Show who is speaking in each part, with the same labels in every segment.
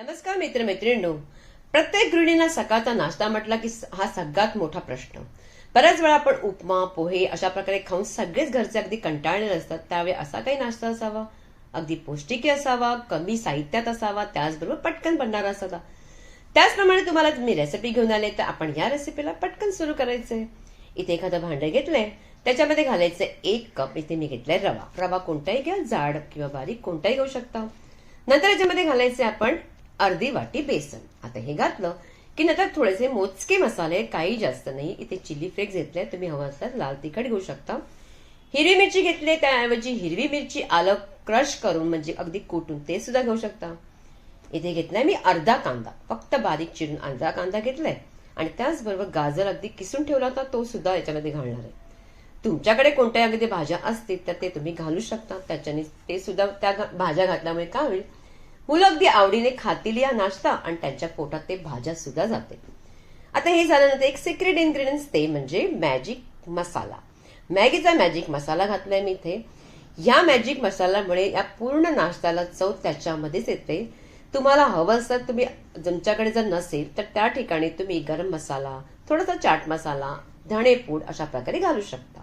Speaker 1: नमस्कार मित्रमैत्रिणींनो. प्रत्येक गृहिणीला सकाळचा नाश्ता म्हटला की हा सगळ्यात मोठा प्रश्न. बऱ्याच वेळा आपण उपमा पोहे अशा प्रकारे खाऊन सगळेच घरचे अगदी कंटाळलेले असतात. त्यावेळी असा काही नाश्ता असावा? अगदी पौष्टिकी असावा? कमी साहित्यात असावा? त्याचबरोबर पटकन बनणारा असावा? त्याचप्रमाणे तुम्हाला मी रेसिपी घेऊन आले तर आपण या रेसिपीला पटकन सुरू करायचंय इथे एखादं भांडं घेतलंय. त्याच्यामध्ये घालायचं एक कप इथे मी घेतलाय रवा. रवा कोणताही घ्या जाड किंवा बारीक कोणताही घेऊ शकता. नंतर याच्यामध्ये घालायचे आपण अर्धी वाटी बेसन. आता हे घातलं की नंतर थोडेसे मोजके मसाले काही जास्त नाही. इथे चिली फ्लेक्स घेतले तुम्ही हवं असल्यास लाल तिखट घेऊ शकता. हिरवी मिरची घेतली त्याऐवजी हिरवी मिरची आलं क्रश करून म्हणजे अगदी कुटून ते सुद्धा घेऊ शकता. इथे घेतलाय मी अर्धा कांदा. फक्त बारीक चिरून अर्धा कांदा घेतलाय. आणि त्याचबरोबर गाजर अगदी किसून ठेवला होता तो सुद्धा याच्यामध्ये घालणार आहे. तुमच्याकडे कोणत्या अगदी भाज्या असतील तर ते तुम्ही घालू शकता. त्याच्याने ते सुद्धा त्या घा- भाज्या घातल्यामुळे काय होईल? मुलं अगदी आवडीने खातील या नाश्ता आणि त्यांच्या पोटात ते भाज्या सुद्धा जाते. आता हे झाल्यानंतर एक सिक्रेट इन्ग्रेडियंट्स ते म्हणजे मॅजिक मसाला. मॅगीचा मॅजिक मसाला घातलाय मी इथे. या मॅजिक मसाल्यामुळे या पूर्ण नाश्त्याला चव त्याच्यामध्येच येते. तुम्हाला हवं असतं तुम्ही तुमच्याकडे जर नसेल तर त्या ठिकाणी तुम्ही गरम मसाला थोडासा चाट मसाला धणेपूड अशा प्रकारे घालू शकता.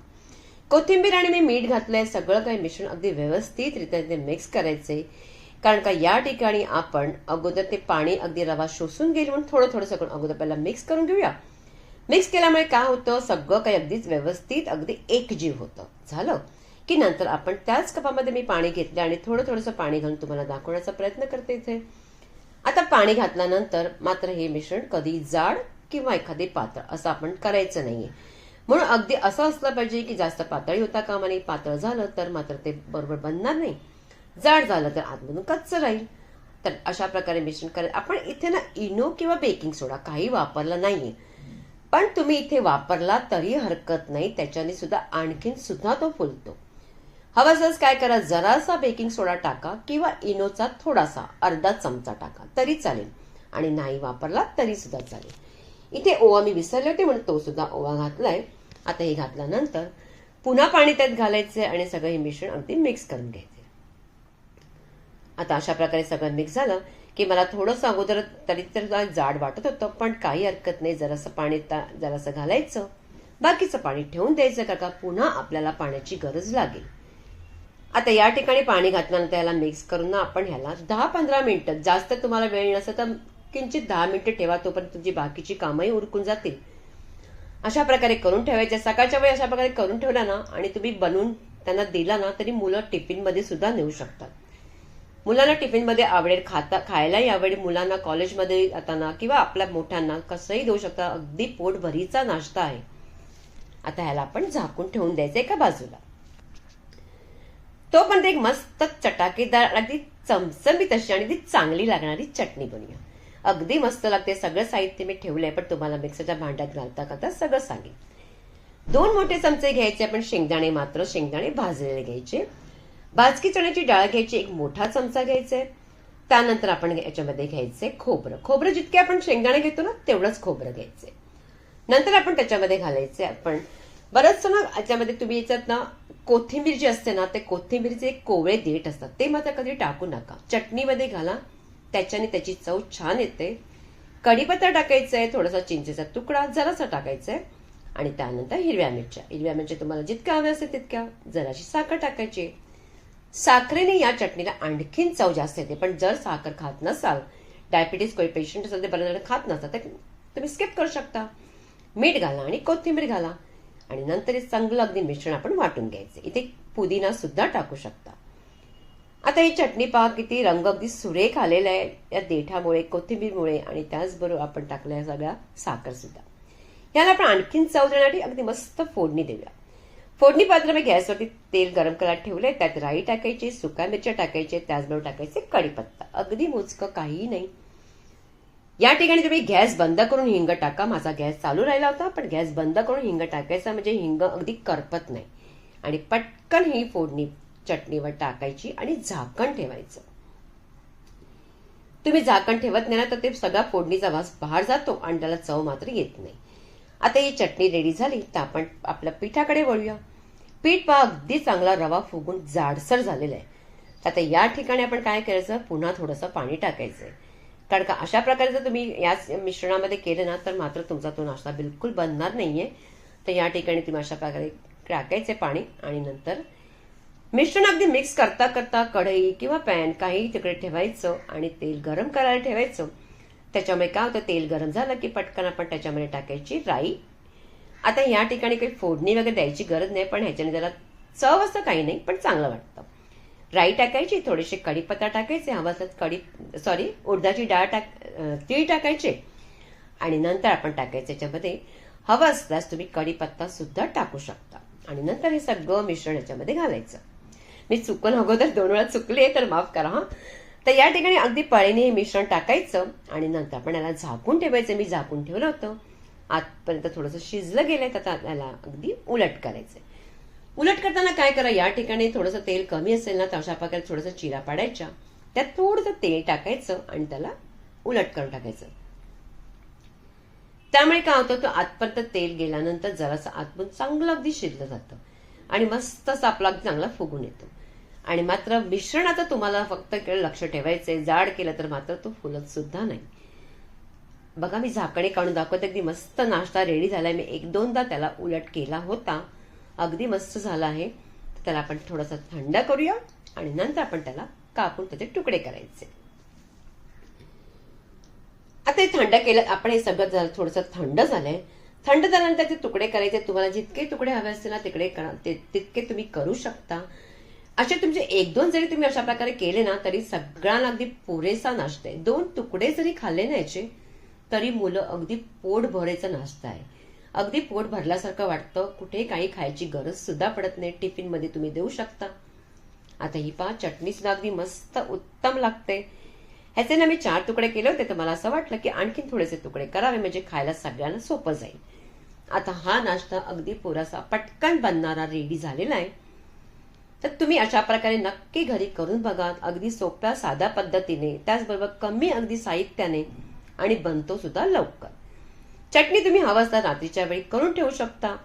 Speaker 1: कोथिंबीर आणि मी मीठ घातलंय सगळं काही मिश्रण अगदी व्यवस्थितरित्या ते मिक्स करायचे कारण का या ठिकाणी आपण अगोदर ते पाणी अगदी रवा शोषून गेली म्हणून थोडं थोडं सगळं अगोदर पहिला मिक्स करून घेऊया. मिक्स केल्यामुळे काय होतं? सगळं काही अगदीच व्यवस्थित अगदी एकजीव होतं. झालं? की नंतर आपण त्याच कपामध्ये मी पाणी घेतले आणि थोडं थोडंसं पाणी घालून तुम्हाला दाखवण्याचा प्रयत्न करते इथे. आता पाणी घातल्यानंतर मात्र हे मिश्रण कधी जाड किंवा एखादे पातळ असं आपण करायचं नाहीये. म्हणून अगदी असं असलं पाहिजे की जास्त पातळी होता कामा नाही पातळ झालं तर मात्र ते बरोबर बनणार नाही. जाड झालं तर आतमधून कच्चं राहील. तर अशा प्रकारे मिश्रण करत आपण इथे ना इनो किंवा बेकिंग सोडा काही वापरला नाहीये. पण तुम्ही इथे वापरला तरी हरकत नाही. त्याच्याने सुद्धा आणखीन सुद्धा तो फुलतो. हवा असल्यास काय करा जरासा बेकिंग सोडा टाका किंवा इनोचा थोडासा अर्धा चमचा टाका तरी चालेल. आणि नाही वापरला तरी सुद्धा चालेल. इथे ओवा मी विसरले होते म्हणून तो सुद्धा ओवा घातलाय. आता हे घातल्यानंतर पुन्हा पाणी त्यात घालायचे आणि सगळं हे मिश्रण अगदी मिक्स करून घ्यायचं आता अशा प्रकारे सगळं मिक्स झालं की मला थोडंसं अगोदर तरी तर जाड वाटत होतं पण काही हरकत नाही. जरासं पाणी जरासं घालायचं. बाकीचं पाणी ठेवून द्यायचं का का पुन्हा आपल्याला पाण्याची गरज लागेल? आता या ठिकाणी पाणी घातल्यानंतर याला मिक्स करून ना आपण ह्याला दहा पंधरा मिनिटं जास्त तुम्हाला वेळ नसेल तर किंचित दहा मिनिटं ठेवा तोपर्यंत तुमची बाकीची कामही उरकून जातील. अशा प्रकारे करून ठेवायचे. सकाळच्या वेळी अशा प्रकारे करून ठेवला ना आणि तुम्ही बनवून त्यांना दिला ना तरी मुलं टिफिनमध्ये सुद्धा नेऊ शकतात. मुलांना टिफिनमध्ये आवडेल खाता खायलाही आवडेल मुलांना कॉलेजमध्ये जाताना किंवा आपल्या मोठ्यांना कसंही देऊ शकता अगदी पोटभरीचा नाश्ता आहे. आता ह्याला आपण झाकून ठेवून द्यायचं एका बाजूला. तो पण एक मस्त चटाकेदार अगदी चमचमीत अशी आणि ती चांगली लागणारी चटणी बनूया अगदी मस्त लागते सगळं साहित्य मी ठेवलंय पण तुम्हाला मिक्सरच्या भांड्यात घालता करता सगळं सांगेल दोन मोठे चमचे घ्यायचे आपण शेंगदाणे मात्र शेंगदाणे भाजलेले घ्यायचे. भाजकी चण्याची डाळ घ्यायची एक मोठा चमचा घ्यायचा आहे त्यानंतर आपण याच्यामध्ये घ्यायचे खोबरं. खोबरं जितके आपण शेंगदाणे घेतो ना तेवढंच खोबरं घ्यायचे नंतर आपण त्याच्यामध्ये घालायचे आपण बरंच ना याच्यामध्ये तुम्ही याच्यात ना कोथिंबीर जी असते ना ते कोथिंबीरचे एक कोवळे देठ असतात. ते मात्र कधी टाकू नका. चटणीमध्ये घाला. त्याच्याने त्याची चव छान येते. कढीपत्ता टाकायचं आहे थोडासा चिंचेचा तुकडा जरासा टाकायचा आहे आणि त्यानंतर हिरव्या मिरच्या. हिरव्या मिरच्या तुम्हाला जितक्या हव्या असतील तितक्या. जराशी साखर टाकायची. साखरेने या चटणीला आणखीन चव जास्त येते. पण जर साखर खात नसाल डायबिटीस कोणी पेशंट असेल ते बरेच जण खात नसतात तर तुम्ही स्किप करू शकता. मीठ घाला आणि कोथिंबीर घाला. आणि नंतर हे चांगलं अगदी मिश्रण आपण वाटून घ्यायचे. इथे पुदिना सुद्धा टाकू शकता. आता ही चटणी पहा किती रंग अगदी सुरेख आलेला आहे. या देठामुळे कोथिंबीरमुळे आणि त्याचबरोबर आपण टाकल्या सगळ्या साखर सुद्धा. याला आपण आणखीन चव देण्यासाठी अगदी मस्त फोडणी देऊया. फोडणी पात्र मी गॅसवरती तेल गरम करायला ठेवलंय. त्यात राई टाकायची सुका मिरच्या टाकायचे त्याचबरोबर टाकायचे कढीपत्ता. अगदी मोजकं काहीही नाही. या ठिकाणी तुम्ही गॅस बंद करून हिंग टाका. माझा गॅस चालू राहिला होता पण गॅस बंद करून हिंग टाकायचा म्हणजे हिंग अगदी करपत नाही. आणि पटकन ही फोडणी चटणीवर टाकायची आणि झाकण ठेवायचं. तुम्ही झाकण ठेवत नाही ना तर ते सगळा फोडणीचा वास बाहेर जातो आणि त्याला चव मात्र येत नाही. आता ही चटणी रेडी झाली तर आपण आपल्या पिठाकडे वळूया. पीठ पहा अगदी चांगला रवा फुगून जाडसर झालेला आहे. आता या ठिकाणी आपण काय करायचं? पुन्हा थोडंसं पाणी टाकायचं कारण का अशा प्रकारे जर तुम्ही याच मिश्रणामध्ये केलं ना तर मात्र तुमचा तो नाश्ता बिलकुल बनणार नाहीये. तर या ठिकाणी तुम्ही अशा प्रकारे टाकायचे पाणी आणि नंतर मिश्रण अगदी मिक्स करता करता कढई किंवा पॅन काही तिकडे ठेवायचं आणि तेल गरम करायला ठेवायचं. त्याच्यामुळे काय होतं तेल गरम झालं की पटकन आपण त्याच्यामध्ये टाकायची राई. आता या ठिकाणी काही फोडणी वगैरे द्यायची गरज नाही पण ह्याच्याने जरा चव असं काही नाही पण चांगलं वाटतं. राई टाकायची थोडेसे कढीपत्ता टाकायचे हवं असलं कढी सॉरी उडदाची डाळ टाक तीळ टाकायचे. आणि नंतर आपण टाकायचं याच्यामध्ये हवं असल्यास तुम्ही कढीपत्ता सुद्धा टाकू शकता. आणि नंतर हे सगळं मिश्रण याच्यामध्ये घालायचं. मी चुकून अगोदर दोन वेळा चुकले तर माफ करा हा. तर या ठिकाणी अगदी पळीने हे मिश्रण टाकायचं आणि नंतर आपण याला झाकून ठेवायचं. मी झाकून ठेवलं होतं. आतपर्यंत थोडंसं शिजलं गेलंय तर त्याला अगदी उलट करायचंय. उलट करताना काय करा या ठिकाणी थोडंसं तेल कमी असेल ना तर अशा प्रकारे थोडंसं चिरा पाडायच्या. त्यात थोडंसं तेल टाकायचं आणि त्याला उलट करून टाकायचं. त्यामुळे काय होतं तो आतपर्यंत तेल गेल्यानंतर जरासं आतमधून चांगलं अगदी शिजलं जातं. आणि मस्त आपला अगदी चांगला फुगून येतो. आणि मात्र मिश्रणाचं तुम्हाला फक्त इकडे लक्ष ठेवायचंय. जाड केलं तर मात्र तो फुलत सुद्धा नाही. बघा मी झाकणे काढून दाखवते. अगदी मस्त नाश्ता रेडी झालाय. मी एक दोनदा त्याला उलट केला होता. अगदी मस्त झाला आहे. त्याला आपण थोडासा थंड करूया आणि नंतर आपण त्याला कापून त्याचे तुकडे करायचे. आता हे थंड केलं आपण हे सगळं झालं थोडंसं थंड झालंय. थंड झाल्यानंतर ते तुकडे करायचे. तुम्हाला जितके तुकडे हवे असतील ना तिकडे करा. ते- तितके तुम्ही करू शकता. असे तुमचे एक दोन जरी तुम्ही अशा प्रकारे केले ना तरी सगळ्यांना अगदी पुरेसा नाश्ता आहे. दोन तुकडे जरी खाल्ले ना याचे तरी मुलं अगदी पोट भरायचा नाश्ता आहे. अगदी पोट भरल्यासारखं वाटतं. कुठे काही खायची गरज सुद्धा पडत नाही. टिफिनमध्ये तुम्ही देऊ शकता. आता ही पहा चटणी सुद्धा अगदी मस्त उत्तम लागते. ह्याचे ना मी चार तुकडे केले होते तर मला असं वाटलं की आणखीन थोडेसे तुकडे करावे म्हणजे खायला सगळ्यांना सोपं जाईल. आता हा नाश्ता अगदी पुरासा पटकन बनणारा रेडी झालेला आहे. तर तुम्ही अशा प्रकारे नक्की घरी करून बघा अगदी सोप्या साध्या पद्धतीने त्याचबरोबर कमी अगदी साहित्याने आणि बनतो सुद्धा लवकर. चटणी तुम्ही हवासदार रात्रीच्या वेळी करून ठेवू शकता.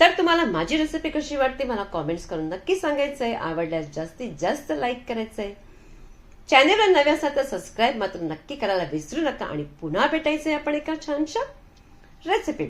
Speaker 1: तर तुम्हाला माझी रेसिपी कशी वाटते मला कॉमेंट्स करून नक्की सांगायचंय. आवडल्यास जास्तीत जास्त लाईक करायचंय. चॅनेलला नवे असाल तर सबस्क्राईब मात्र नक्की करायला विसरू नका आणि पुन्हा भेटायचंय आपण एका छानशा रेसिपी